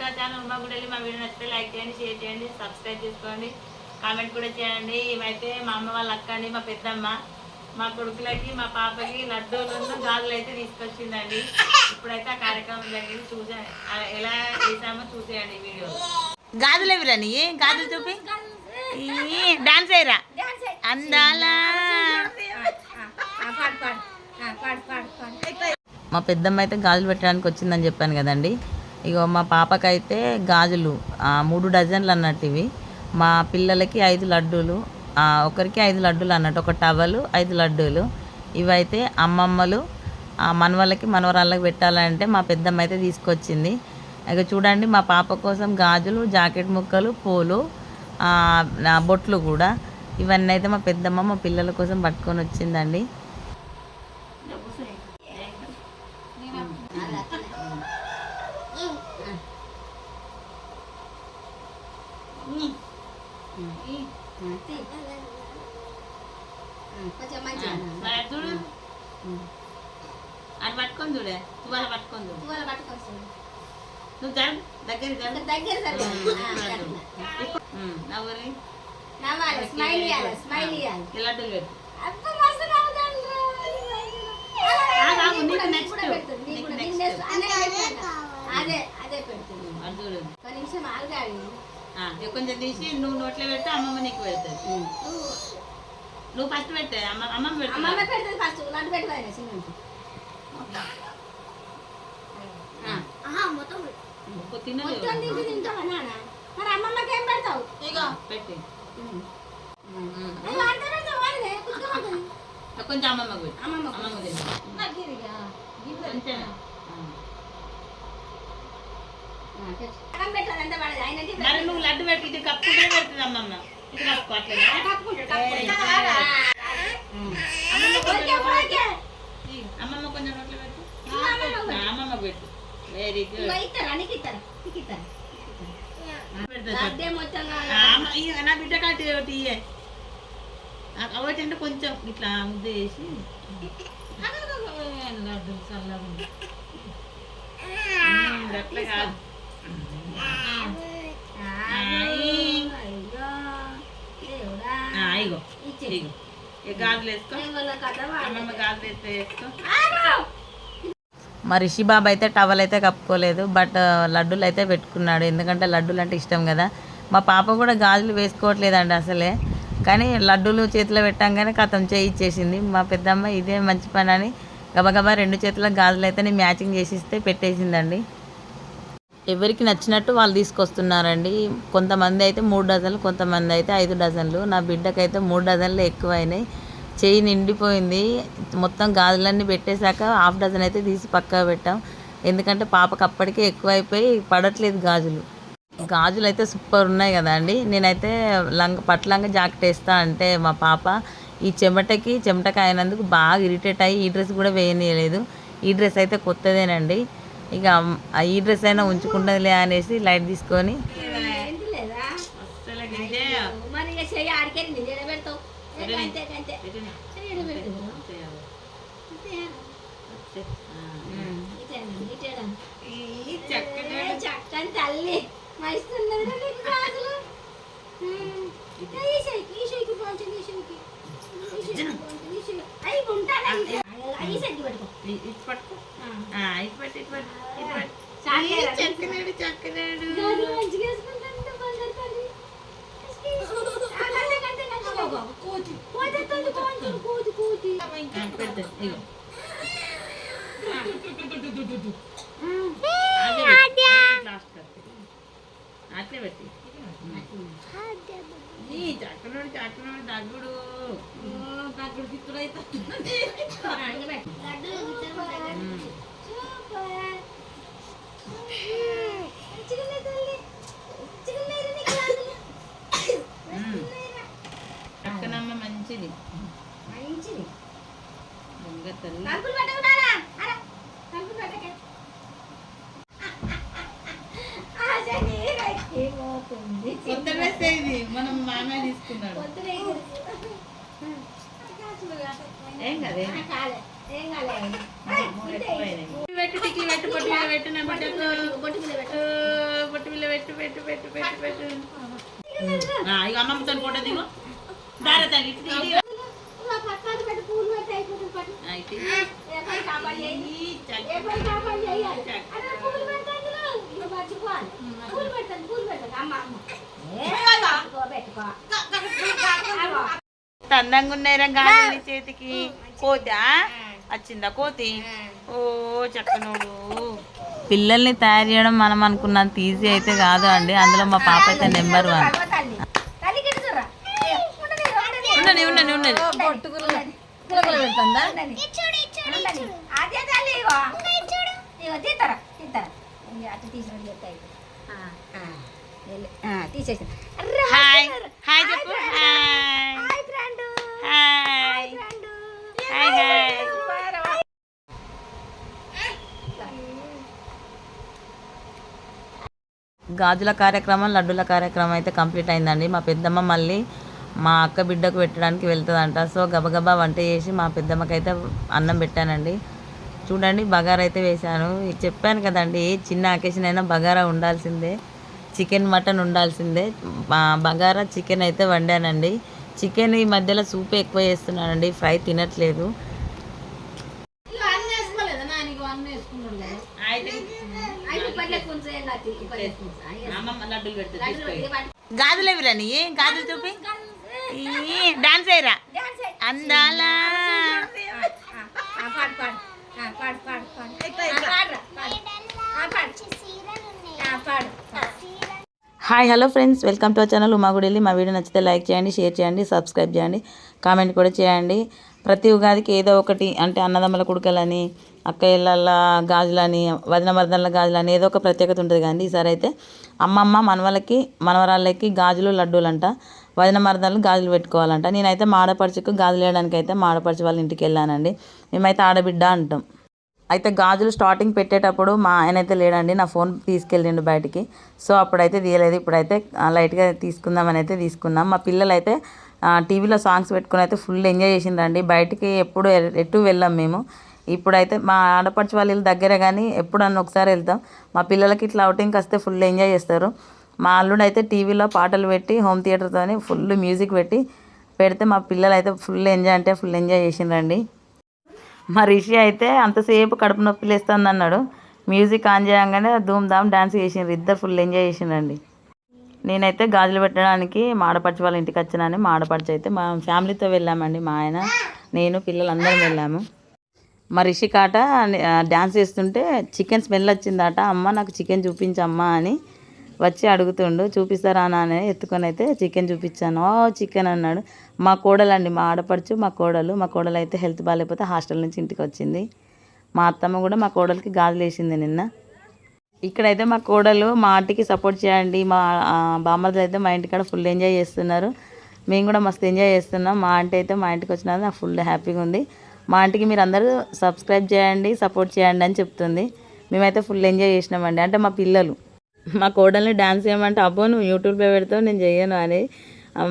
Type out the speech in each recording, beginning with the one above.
To channel Uma గుడలి మా video నచ్చితే like చేయండి షేర్ చేయండి సబ్స్క్రైబ్ చేసుకోండి. కామెంట్ కూడా చేయండి. ఇవైతే మా అమ్మ వాళ్ళ అక్క అండి మా పెద్దమ్మ మా కొడుకులకి మా పాపకి లడ్డూలు గాజులు అయితే తీసుకొచ్చిందండి. ఇప్పుడైతే ఆ కార్యక్రమం జరిగింది. చూసే ఎలా చేసామో చూసేయండి ఈ వీడియో. గాజులు ఎవరా నీ? గాజులు చూపి? డాన్స్ అయ్యరా అందాల. మా పెద్దమ్మ అయితే గాజులు పెట్టడానికి వచ్చిందని చెప్పాను కదండి. ఇగో మా పాపకైతే గాజులు మూడు డజన్లు అన్నట్టు ఇవి మా పిల్లలకి ఐదు లడ్డూలు ఒకరికి ఐదు లడ్డూలు అన్నట్టు ఒక టవలు ఐదు లడ్డూలు. ఇవైతే అమ్మమ్మలు మనవాళ్ళకి మనవరాళ్ళకి పెట్టాలంటే మా పెద్దమ్మ అయితే తీసుకొచ్చింది. ఇక చూడండి మా పాప కోసం గాజులు జాకెట్ ముక్కలు పూలు బొట్లు కూడా. ఇవన్నీ అయితే మా పెద్దమ్మ మా పిల్లల కోసం పట్టుకొని వచ్చిందండి. కొంచెం మంచిగా చూడు అది పట్టుకొని చూడే తువాల పట్టుకొని చూడు పువ్వులు పట్టుకొస్తుంది నువ్వు జరుగు దగ్గర జరుగు దగ్గర నవ్వరి నవ్వాలి స్మైల్ ఇవ్వాలి స్మైల్ ఇవ్వాలి లడ్డూలు పెట్టు. అదే పెడుతుంది. అదే పెడుతుంది చూడు నిమిషం ఆగాలి కొంచెం తీసి నువ్వు నోట్లో పెడితే అమ్మమ్మ నీకు పెడుతుంది నువ్వు నువ్వు ఫస్ట్ పెట్టే అమ్మ అమ్మమ్మ అమ్మమ్మ పెడుతుంది పెడుతుంది ఫస్ట్ లడ్డు పెట్టుకోవాలి చిన్న మొత్తం తిన్నది మొత్తం తింటూ తింటావా నాన్న మరి అమ్మమ్మకి ఏం పెడతావు ఇగో పెట్టి అయ్యో, అంత పెడతావు వాడినే, కుట్టుకోమంటుంది. కొంచెం అమ్మమ్మకు పెట్టు అమ్మమ్మకు. అమ్మమ్మ తిను నాకు ఇదిగా. కొంచెం ఆ, పెట్టు. మరి నువ్వు లడ్డు పెట్టి ఇటు కప్పుకుంటే పెడుతుంది అమ్మమ్మ. ఇటు కప్పుకుంటా. అమ్మమ్మ కొంచెం నోట్లో పెట్టు. అమ్మమ్మ పెట్టు. వెరీ గుడ్ నా బిడ్డ కాటి ఒకటి అంటే కొంచెం ఇట్లా ముద్ద వేసి లడ్డు చల్లగా అట్లా కాదు. ఇగో ఇగో. గాజులు వేసుకో? అమ్మమ్మ గాజులు వేస్తే వేసుకో. మా రిషి బాబు అయితే టవల్ అయితే కప్పుకోలేదు బట్ లడ్డూలు అయితే పెట్టుకున్నాడు. ఎందుకంటే లడ్డూలు అంటే ఇష్టం కదా. మా పాప కూడా గాజులు వేసుకోవట్లేదండి అసలే. కానీ లడ్డూలు చేతిలో పెట్టంగానే కథం చేయిచ్చేసింది మా పెద్దమ్మ ఇదే మంచి పని అని గబగబా రెండు చేతుల గాజులు అయితే మ్యాచింగ్ చేసిస్తే పెట్టేసిందండి. ఎవరికి నచ్చినట్టు వాళ్ళు తీసుకొస్తున్నారండి. కొంతమంది అయితే మూడు డజన్లు కొంతమంది అయితే ఐదు డజన్లు. నా బిడ్డకైతే మూడు డజన్లు ఎక్కువ అయినాయి నిండిపోయింది. మొత్తం గాజులన్నీ పెట్టేశాక హాఫ్ డజన్ అయితే తీసి పక్కా పెట్టాం. ఎందుకంటే పాపకు అప్పటికే ఎక్కువైపోయి పడట్లేదు గాజులు. గాజులు అయితే సూపర్ ఉన్నాయి కదా అండి. నేనైతే లంగ పట్లంగా జాకెట్ వేస్తా అంటే మా పాప ఈ చెమటకి చెమటకి అయినందుకు బాగా ఇరిటేట్ అయ్యి ఈ డ్రెస్ కూడా వేయనీయలేదు. ఈ డ్రెస్ అయితే కొత్తదేనండి. ఇక ఈ డ్రెస్ అయినా ఉంచుకుంటుందిలే అనేసి లైట్ తీసుకొని. తల్లి. ఈ చెయ్యికి పెట్టుకో. చక్కనాడు చక్కనాడు. అట్లే పెట్టి. చక్కనోడు చక్కనోడు దగ్గుడు దగ్గుడు చిత్తుడు అయితే ఆ, ఇంక పెట్టు. సూపర్. మంచిగా ఉన్నాయి తల్లి. మంచిగా ఉన్నాయి నీకు గాజులు. మంచిగా చక్కనమ్మ మంచిది మంచిది దొంగ తల్లి తలుపులు పెట్టకున్నారా అరే తలుపులు పెట్టకే ఆశ నీరెక్కి పోతుంది. కొత్త డ్రెస్ ఇది మనం మామయ్య తీసుకున్నాడు. ఏం కదే. పెట్టు టిక్కి పెట్టు పొట్టి మీద పెట్టు నా బిడ్డకు మీద పెట్టు. ఓ, పిల్ల పెట్టు. పెట్టు పెట్టు పెట్టు పెట్టు ఆ, ఇక అమ్మమ్మతో ఫోటో దిగు. దారా తల్లి ఇటు అందంగా ఉన్నాయిరా నీ చేతికి. కోతి? వచ్చిందా కోతి? ఓ చక్కనోడు పిల్లల్ని తయారు చేయడం మనం అనుకున్నంత ఈజీ అయితే కాదు అండి. అందులో మా పాప అయితే నెంబర్ వన్. ఉన్నది ఉన్నది. అదే అటు తీసుకుని చెప్తాయి హాయ్ హాయ్ చెప్పు. Hi hi friend hi friend hi hi గాజుల కార్యక్రమం లడ్డుల కార్యక్రమం అయితే కంప్లీట్ అయిందండి. మా పెద్దమ్మ మళ్ళీ మా అక్క బిడ్డకు పెట్టడానికి వెళ్తుందంట. సో గబగబా వంట చేసి మా పెద్దమ్మకి అయితే అన్నం పెట్టానండి. చూడండి బగారా అయితే వేశాను. చెప్పాను కదండి చిన్న అకేషన్ అయినా బగారా ఉండాల్సిందే. చికెన్ మటన్ ఉండాల్సిందే. మా బగారా చికెన్ అయితే వండానండి. చికెన్ ఈ మధ్యలో సూప్ ఎక్కువ చేస్తున్నానండి. ఫ్రై తినట్లేదు. గాజులు ఎవిరా నీ? గాజులు చూపి? డాన్స్ అయ్యరా అందాల. పాడు పాడు. పాడు పాడు పాడు. పాడు. Hi hello friends. Welcome to our channel Umagudelli. మా వీడియో నచ్చితే లైక్ చేయండి షేర్ చేయండి సబ్స్క్రైబ్ చేయండి కామెంట్ కూడా చేయండి. ప్రతి ఉగాదికి ఏదో ఒకటి అంటే అన్నదమ్మల కుడుకలని అక్కయ్యల గాజులని వదిన మరదల గాజులని ఏదో ఒక ప్రత్యేకత ఉంటుంది కానీ ఈసారి అయితే అమ్మమ్మ మనవలకి మనవరాళ్ళకి గాజులు లడ్డూలంట. వదిన మరదలు గాజులు పెట్టుకోవాలంట. నేనైతే మాడపడుచుకు గాజులు వేయడానికి అయితే మాడపడుచు వాళ్ళ ఇంటికి వెళ్ళానండి. మేమైతే ఆడబిడ్డ అంటాం. అయితే గాజులు స్టార్టింగ్ పెట్టేటప్పుడు మా ఆయన అయితే లేడండి నా ఫోన్ తీసుకెళ్ళిండు బయటికి. సో అప్పుడైతే తీయలేదు. ఇప్పుడైతే లైట్గా తీసుకుందామని అయితే తీసుకున్నాం. మా పిల్లలు అయితే టీవీలో సాంగ్స్ పెట్టుకుని అయితే ఫుల్ ఎంజాయ్ చేసిండ్రండి. బయటికి ఎప్పుడు ఎటు వెళ్ళాం మేము. ఇప్పుడైతే మా ఆడపడుచు వాళ్ళ ఇల్లు దగ్గరే కానీ ఎప్పుడన్నా ఒకసారి వెళ్తాం. మా పిల్లలకి ఇట్లా అవుటింగ్కి వస్తే ఫుల్ ఎంజాయ్ చేస్తారు. మా అల్లుడు అయితే టీవీలో పాటలు పెట్టి హోమ్ థియేటర్తోని ఫుల్ మ్యూజిక్ పెట్టి పెడితే మా పిల్లలు అయితే ఫుల్ ఎంజాయ్ అంటే ఫుల్ ఎంజాయ్ చేసిండ్రండి. మా రిషి అయితే అంతసేపు కడుపు నొప్పి లేస్తుంది అన్నాడు మ్యూజిక్ ఆన్ చేయగానే ధూమ్ ధామ్ డాన్స్ చేసిండ్రు. ఇద్దరు ఫుల్ ఎంజాయ్ చేసిండండి నేనైతే గాజులు పెట్టడానికి మాడపడిచి వాళ్ళ ఇంటికి వచ్చినాను. మాడపడిచి అయితే మా ఫ్యామిలీతో వెళ్ళామండి. మా ఆయన నేను పిల్లలందరం వెళ్ళాము. మా రిషి కాట డ్యాన్స్ చేస్తుంటే చికెన్ స్మెల్ వచ్చిందట. అమ్మ నాకు చికెన్ చూపించమ్మా అని వచ్చి అడుగుతుండు. చూపిస్తారా అని ఎత్తుకొని అయితే చికెన్ చూపించాను. ఓ చికెన్ అన్నాడు. మా కోడలండి మా ఆడపడుచు మా కోడలు. మా కోడలు అయితే హెల్త్ బాగాలేకపోతే హాస్టల్ నుంచి ఇంటికి వచ్చింది. మా అత్తమ్మ కూడా మా కోడలికి గాజులు వేసింది నిన్న. ఇక్కడైతే మా కోడలు మా ఆంటీకి సపోర్ట్ చేయండి. మా బామ్మర్లు అయితే మా ఇంటికాడ ఫుల్ ఎంజాయ్ చేస్తున్నారు. మేము కూడా మస్తు ఎంజాయ్ చేస్తున్నాం. మా ఆంటీ అయితే మా ఇంటికి వచ్చినది నాకు ఫుల్ హ్యాపీగా ఉంది. మా ఆంటీకి మీరు అందరూ సబ్స్క్రైబ్ చేయండి సపోర్ట్ చేయండి అని చెప్తుంది. మేమైతే ఫుల్ ఎంజాయ్ చేసినామండి. అంటే మా పిల్లలు. మా కోడల్ని డాన్స్ చేయమంటే అబ్బో నువ్వు యూట్యూబ్లో పెడతావు నేను చేయను అని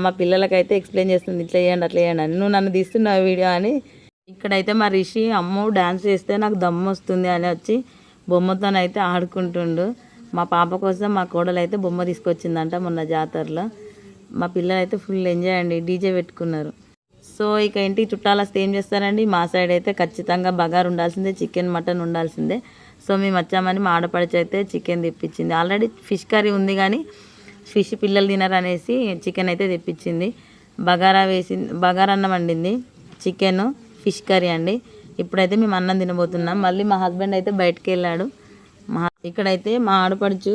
మా పిల్లలకైతే ఎక్స్ప్లెయిన్ చేస్తుంది ఇట్లా చేయండి అట్లా చేయండి అని. నువ్వు నన్ను తీస్తున్నావు వీడియో అని. ఇక్కడైతే మా రిషి అమ్మో డ్యాన్స్ చేస్తే నాకు దమ్ము వస్తుంది అని వచ్చి బొమ్మతోనైతే ఆడుకుంటుండు. మా పాప కోసం మా కోడలు అయితే బొమ్మ తీసుకొచ్చిందంట మొన్న జాతరలో. మా పిల్లలు అయితే ఫుల్ ఎంజాయ్ అండి డీజే పెట్టుకున్నారు. సో ఇక ఇంటికి చుట్టాలు వస్తే ఏం చేస్తారండి? మా సైడ్ అయితే ఖచ్చితంగా బగారు ఉండాల్సిందే చికెన్ మటన్ ఉండాల్సిందే. సో మేము వచ్చామని మా ఆడపడిచి అయితే చికెన్ తెప్పించింది. ఆల్రెడీ ఫిష్ కర్రీ ఉంది కానీ ఫిష్ పిల్లలు తినరు అనేసి చికెన్ అయితే తెప్పించింది. బగారా వేసి బగారా అన్నం వండింది. చికెన్ ఫిష్ కర్రీ అండి. ఇప్పుడైతే మేము అన్నం తినబోతున్నాం. మళ్ళీ మా హస్బెండ్ అయితే బయటకు వెళ్ళాడు. మా ఇక్కడైతే మా ఆడపడుచు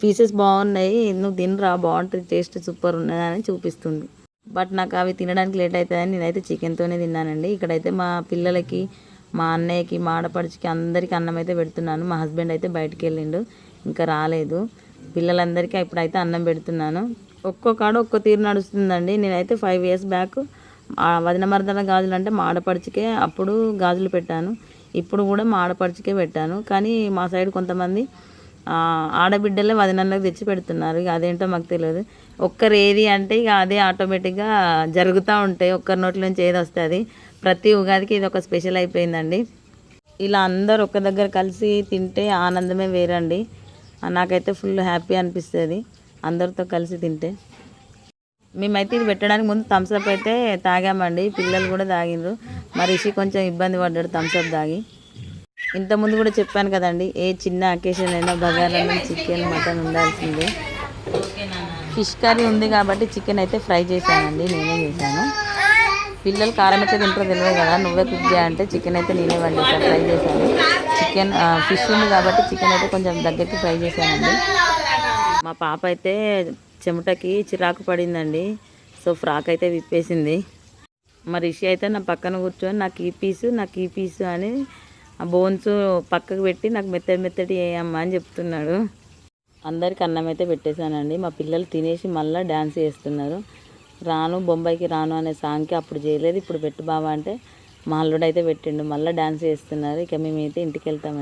పీసెస్ బాగున్నాయి. నువ్వు తినరా? బాగుంటుంది. టేస్ట్ సూపర్ ఉన్నదని అని చూపిస్తుంది. బట్ నాకు అవి తినడానికి లేట్ అవుతుందని నేనైతే చికెన్తోనే తిన్నానండి. ఇక్కడైతే మా పిల్లలకి మా అన్నయ్యకి మా ఆడపడుచుకి అందరికీ అన్నం అయితే పెడుతున్నాను. మా హస్బెండ్ అయితే బయటికి వెళ్ళిండు. ఇంకా రాలేదు. పిల్లలందరికీ ఇప్పుడైతే అన్నం పెడుతున్నాను. ఒక్కో కాడ ఒక్కో తీరు నడుస్తుందండి. నేనైతే ఫైవ్ ఇయర్స్ బ్యాక్ వదిన మరదల గాజులు అంటే మాడపడుచుకే అప్పుడు గాజులు పెట్టాను. ఇప్పుడు కూడా మాడపడుచుకే పెట్టాను. కానీ మా సైడ్ కొంతమంది ఆడబిడ్డలే వదినలకు తెచ్చి పెడుతున్నారు. ఇక అదేంటో మాకు తెలియదు. ఒక్కరు ఏది అంటే ఇక అదే ఆటోమేటిక్గా జరుగుతూ ఉంటాయి ఒక్కరి నోట్ల నుంచి ఏది వస్తుంది ప్రతి ఉగాదికి ఇది ఒక స్పెషల్ అయిపోయిందండి. ఇలా అందరు ఒక దగ్గర కలిసి తింటే ఆనందమే వేరండి. నాకైతే ఫుల్ హ్యాపీ అనిపిస్తుంది. అందరితో కలిసి తింటే. మేమైతే ఇది పెట్టడానికి ముందు థమ్స్అప్ అయితే తాగామండి. పిల్లలు కూడా తాగిండ్రు. మరి రిషి కొంచెం ఇబ్బంది పడ్డాడు థమ్స్అప్ తాగి. ఇంతకుముందు కూడా చెప్పాను కదండి ఏ చిన్న అకేషన్ అయినా బగారా చికెన్ మటన్ ఉండాల్సిందే. ఫిష్ కర్రీ ఉంది కాబట్టి చికెన్ అయితే ఫ్రై చేశానండి నేనే చేశాను. పిల్లలు కారం అయితే తింటారో తెలియదు కదా నువ్వే కుక్ చేయాలంటే చికెన్ అయితే నేనే వండేసాను ఫ్రై చేశాను. చికెన్ ఫిష్ ఉంది కాబట్టి చికెన్ అయితే కొంచెం దగ్గరికి ఫ్రై చేశానండి. మా పాప అయితే చెమటకి చిరాకు పడిందండి. సో ఫ్రాక్ అయితే విప్పేసింది. మా రిషి అయితే నా పక్కన కూర్చొని నాకు ఈ పీసు నాకు ఈ పీసు అని ఆ బోన్స్ పక్కకు పెట్టి నాకు మెత్తడి మెత్తడి వేయమ్మా అని చెప్తున్నాడు. అందరికి అన్నం అయితే పెట్టేశానండి. మా పిల్లలు తినేసి మళ్ళీ డ్యాన్స్ చేస్తున్నారు. రాను బొంబాయికి రాను అనే సాంగ్కి అప్పుడు చేయలేదు. ఇప్పుడు పెట్టు బాబా అంటే మా అల్లుడు అయితే పెట్టిండు. మళ్ళీ డ్యాన్స్ చేస్తున్నారు. ఇక మేమైతే ఇంటికి వెళ్తామని